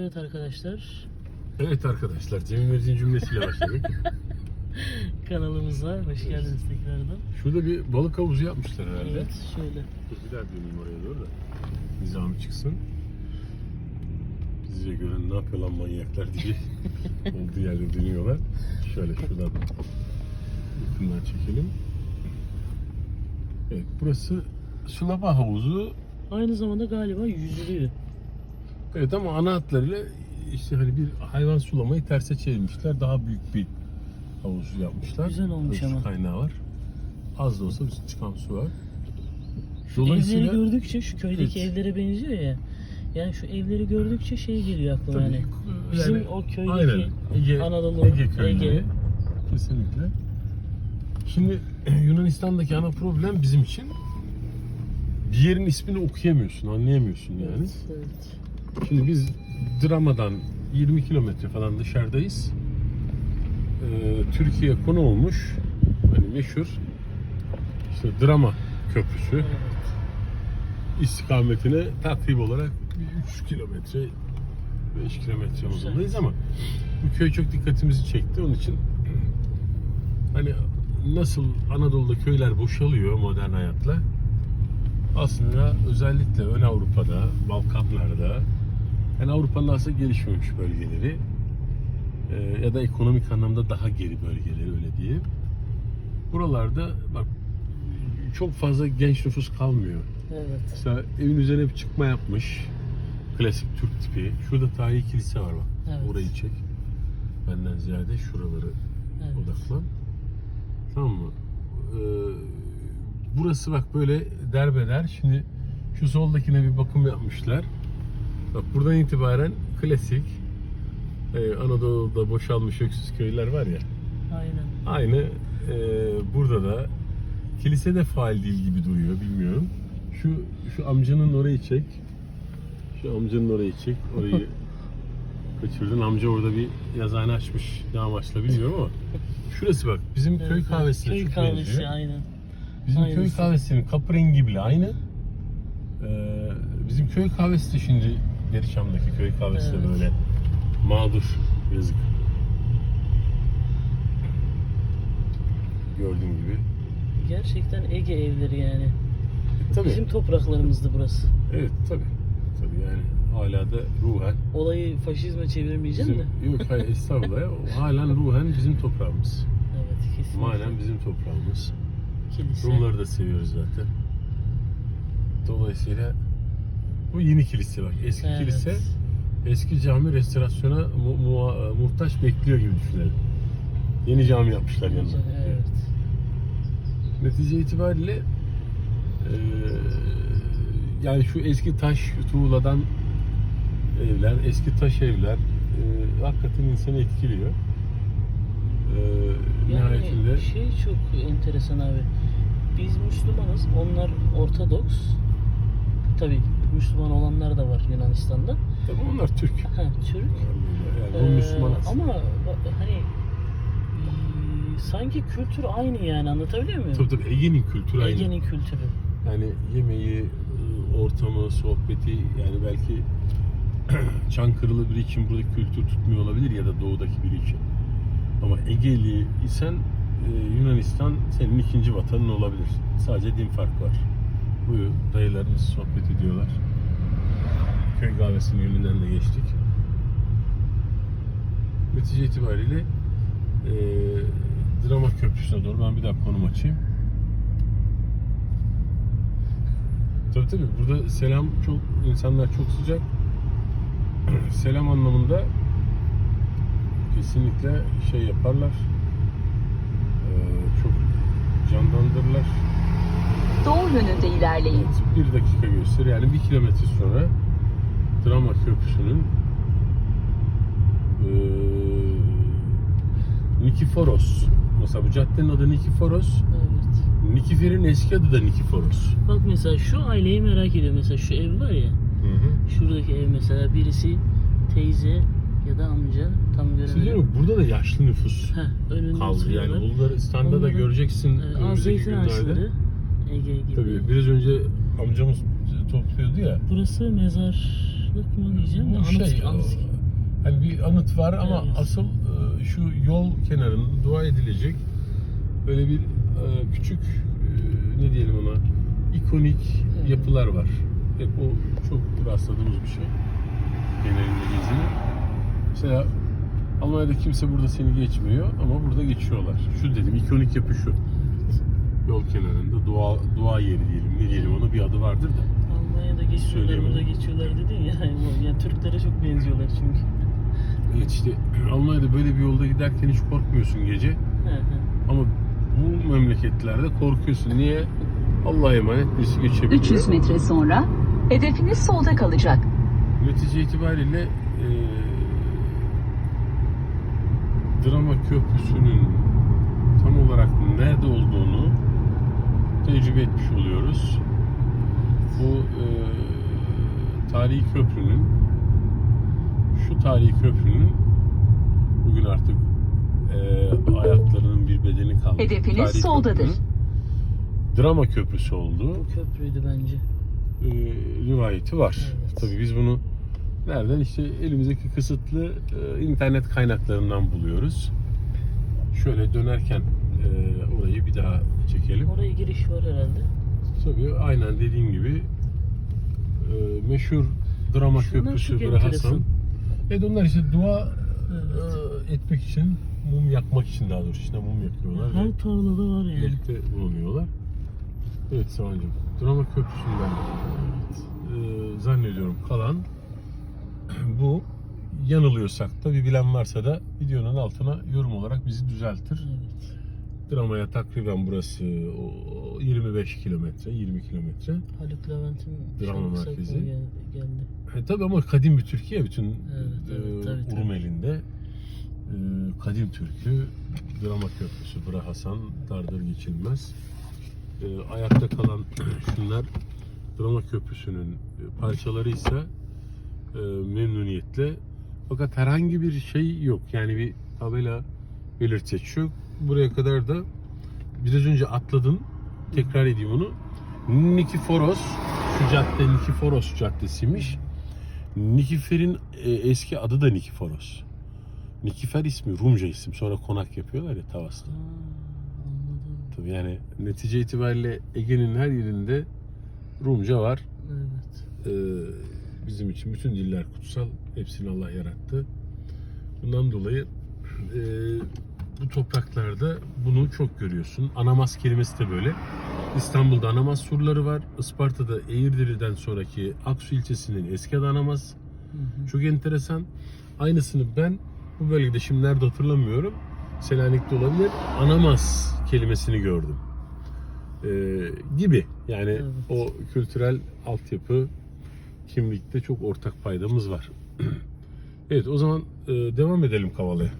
Evet arkadaşlar Evet arkadaşlar, Cemil Meriç'in cümlesiyle başladık. kanalımıza hoş geldiniz tekrardan. Şurada bir balık havuzu yapmışlar herhalde. Evet şöyle. Bir daha döneyim oraya doğru da. Nizami çıksın. Bizi gören ne yapıyor lan manyaklar diye olduğu yerde dönüyorlar. Şöyle şuradan yakından çekelim. Evet burası sulama havuzu. Aynı zamanda galiba yüzülüyor. Evet ama ana hatlarıyla işte hani bir hayvan sulamayı terse çevirmişler. Daha büyük bir havuz yapmışlar. Güzel olmuş su ama. kaynağı var. Az da olsa bir çıkan su var. Dolayısıyla evleri gördükçe şu köydeki Evet. evlere benziyor ya. Yani şu evleri gördükçe şey geliyor aklıma Tabii, yani. yani- Bizim o köydeki Aynen. Ege, Anadolu, Ege köyleri. Ege. Kesinlikle. Şimdi Yunanistan'daki ana problem bizim için bir yerin ismini okuyamıyorsun, anlayamıyorsun yani. Evet. Şimdi biz Drama'dan 20 kilometre falan dışarıdayız. Ee, Türkiye konu olmuş. Hani meşhur işte Drama Köprüsü istikametine takribi olarak 3 kilometre 5 kilometre uzundayız ama bu köy çok dikkatimizi çekti. Onun için hani nasıl Anadolu'da köyler boşalıyor modern hayatla aslında özellikle ön Avrupa'da, Balkanlarda yani Avrupa'nın aslında gelişmemiş bölgeleri e, ya da ekonomik anlamda daha geri bölgeleri öyle diyeyim. Buralarda bak çok fazla genç nüfus kalmıyor. Evet. Mesela evin üzerine bir çıkma yapmış. Klasik Türk tipi. Şurada tarihi kilise var bak. Evet. Orayı çek. Benden ziyade şuraları Evet. odaklan. Tamam mı? Ee, burası bak böyle derbeder. Şimdi şu soldakine bir bakım yapmışlar. Bak buradan itibaren klasik e, Anadolu'da boşalmış öksüz köyler var ya. Aynen. Aynı e, burada da kilise de faal değil gibi duruyor bilmiyorum. Şu şu amcanın orayı çek. Şu amcanın orayı çek. Orayı kaçırdın. Amca orada bir yazıhane açmış. Ne amaçla bilmiyorum ama. Şurası bak bizim köy Evet, kahvesine Köy çok kahvesi benziyor. aynen. Bizim köy aynısı. kahvesinin kapı rengi bile aynı. Ee, bizim köy kahvesi de şimdi Berişam'daki köy kahvesi de Evet. böyle mağdur yazık. Gördüğün gibi. Gerçekten Ege evleri yani. E, tabii. Bizim topraklarımızdı burası. Evet tabii. Tabii yani hala da ruhen Olayı faşizme çevirmeyeceğim bizim, de. yok hayır estağfurullah ya. O halen ruhen bizim toprağımız. Evet kesinlikle. Halen bizim toprağımız. Kilise. Rumları da seviyoruz zaten. Dolayısıyla bu yeni kilise bak. Eski Evet. kilise eski cami restorasyona mu- mu- muhtaç bekliyor gibi düşünelim. Yeni cami yapmışlar yanına. Evet. Netice itibariyle eee, yani şu eski taş tuğladan evler, eski taş evler eee, hakikaten insanı etkiliyor. Nihayetinde Yani şey çok enteresan abi. Biz Müslümanız, onlar Ortodoks. Tabi Müslüman olanlar da var Yunanistan'da. tabii onlar Türk. Ha, Türk. Yani bu Ee, Müslüman. ama hani e, sanki kültür aynı yani anlatabiliyor muyum? Tabii tabii Ege'nin kültürü aynı. Ege'nin kültürü. Yani yemeği, e, ortamı, sohbeti yani belki Çankırılı biri için buradaki kültür tutmuyor olabilir ya da doğudaki biri için. Ama Egeli isen e, Yunanistan senin ikinci vatanın olabilir. Sadece din farkı var. Buyur dayılarımız sohbet ediyorlar. Köy kahvesinin önünden de geçtik. Netice itibariyle e, Drama Köprüsü'ne doğru ben bir daha konum açayım. Tabii tabii burada selam çok insanlar çok sıcak. selam anlamında kesinlikle şey yaparlar. Ee, çok canlandırırlar. Doğu yönünde ilerleyin. Evet, bir dakika göster. Yani bir kilometre sonra Drama Köprüsü'nün ee, Nikiforos. Mesela bu caddenin adı Nikiforos. Evet. Nikifer'in eski adı da Nikiforos. Bak mesela şu aileyi merak ediyorum. Mesela şu ev var ya. Hı hı. Şuradaki ev mesela birisi teyze ya da amca tam Siz göremedim. burada da yaşlı nüfus Heh, kaldı. Yani Bulgaristan'da da göreceksin Ee, önümüzdeki az zeytin günlerde. ağaçları Ege gibi. Tabii biraz önce amcamız topluyordu ya. Burası mezarlık mı diyeceğim de Bu anıt, şey, anıt, Hani bir anıt var ama Evet. asıl e, şu yol kenarında dua edilecek böyle bir e, küçük e, ne diyelim ona ikonik Evet. yapılar var. Hep o çok rastladığımız bir şey. Genelinde gezinin. Mesela Almanya'da kimse burada seni geçmiyor ama burada geçiyorlar. Şu dedim ikonik yapı şu. Yol kenarında dua dua yeri diyelim. Ne diyelim ona bir adı vardır da. Almanya'da geçiyorlar, burada geçiyorlar dedin ya. Yani, yani Türklere çok benziyorlar çünkü. Evet işte Almanya'da böyle bir yolda giderken hiç korkmuyorsun gece. Hı hı. Ama bu memleketlerde korkuyorsun. Niye? Allah'a emanet birisi geçebiliyor. 300 metre sonra hedefiniz solda kalacak. Netice itibariyle e, Drama Köprüsü'nün tam olarak nerede olduğunu tecrübe etmiş oluyoruz. Bu e, tarihi köprünün şu tarihi köprünün bugün artık e, ayaklarının bir bedeni kaldı. Hedefiniz Tarihi soldadır. Drama Köprüsü olduğu Bu köprüydü bence. e, rivayeti var. Evet. Tabii biz bunu nereden işte elimizdeki kısıtlı e, internet kaynaklarından buluyoruz. Şöyle dönerken e, orayı bir daha çekelim. Oraya giriş var herhalde. Tabii aynen dediğim gibi e, meşhur drama Şunlar köprüsü Bre Hasan. Evet onlar işte dua Evet. e, etmek için, mum yakmak için daha doğrusu işte mum yakıyorlar. Her tarlada var yani. birlikte bulunuyorlar. Evet Savancığım. Drama Köprüsü'nden e, zannediyorum kalan bu. Yanılıyorsak da bir bilen varsa da videonun altına yorum olarak bizi düzeltir. Evet. Drama'ya takriben burası o 25 kilometre, 20 kilometre. Haluk Levent'in Drama şarkısı merkezi. geldi. E, tabii ama kadim bir Türkiye bütün Evet, evet, e, tabii, tabii. Urumeli'nde e, kadim türkü Drama Köprüsü, Bra Hasan, Dardır Geçilmez. E, ayakta kalan şunlar Drama Köprüsü'nün e, parçaları ise e, memnuniyetle fakat herhangi bir şey yok. Yani bir tabela belirteç yok. Buraya kadar da biraz önce atladın. Tekrar edeyim onu. Nikiforos, şu cadde Nikiforos Caddesi'ymiş. Nikifer'in e, eski adı da Nikiforos. Nikifer ismi Rumca isim. Sonra konak yapıyorlar ya Tavas'ta. Tabii yani netice itibariyle Ege'nin her yerinde Rumca var. Evet. Ee, bizim için bütün diller kutsal. Hepsini Allah yarattı. Bundan dolayı e, bu topraklarda bunu çok görüyorsun. Anamas kelimesi de böyle. İstanbul'da Anamas surları var. Isparta'da Eğirdir'den sonraki Aksu ilçesinin eski adı Anamas. Hı hı. Çok enteresan. Aynısını ben bu bölgede şimdi nerede hatırlamıyorum. Selanik'te olabilir. Anamas kelimesini gördüm. Ee, gibi. Yani Evet. o kültürel altyapı kimlikte çok ortak paydamız var. evet o zaman e, devam edelim Kavala'ya.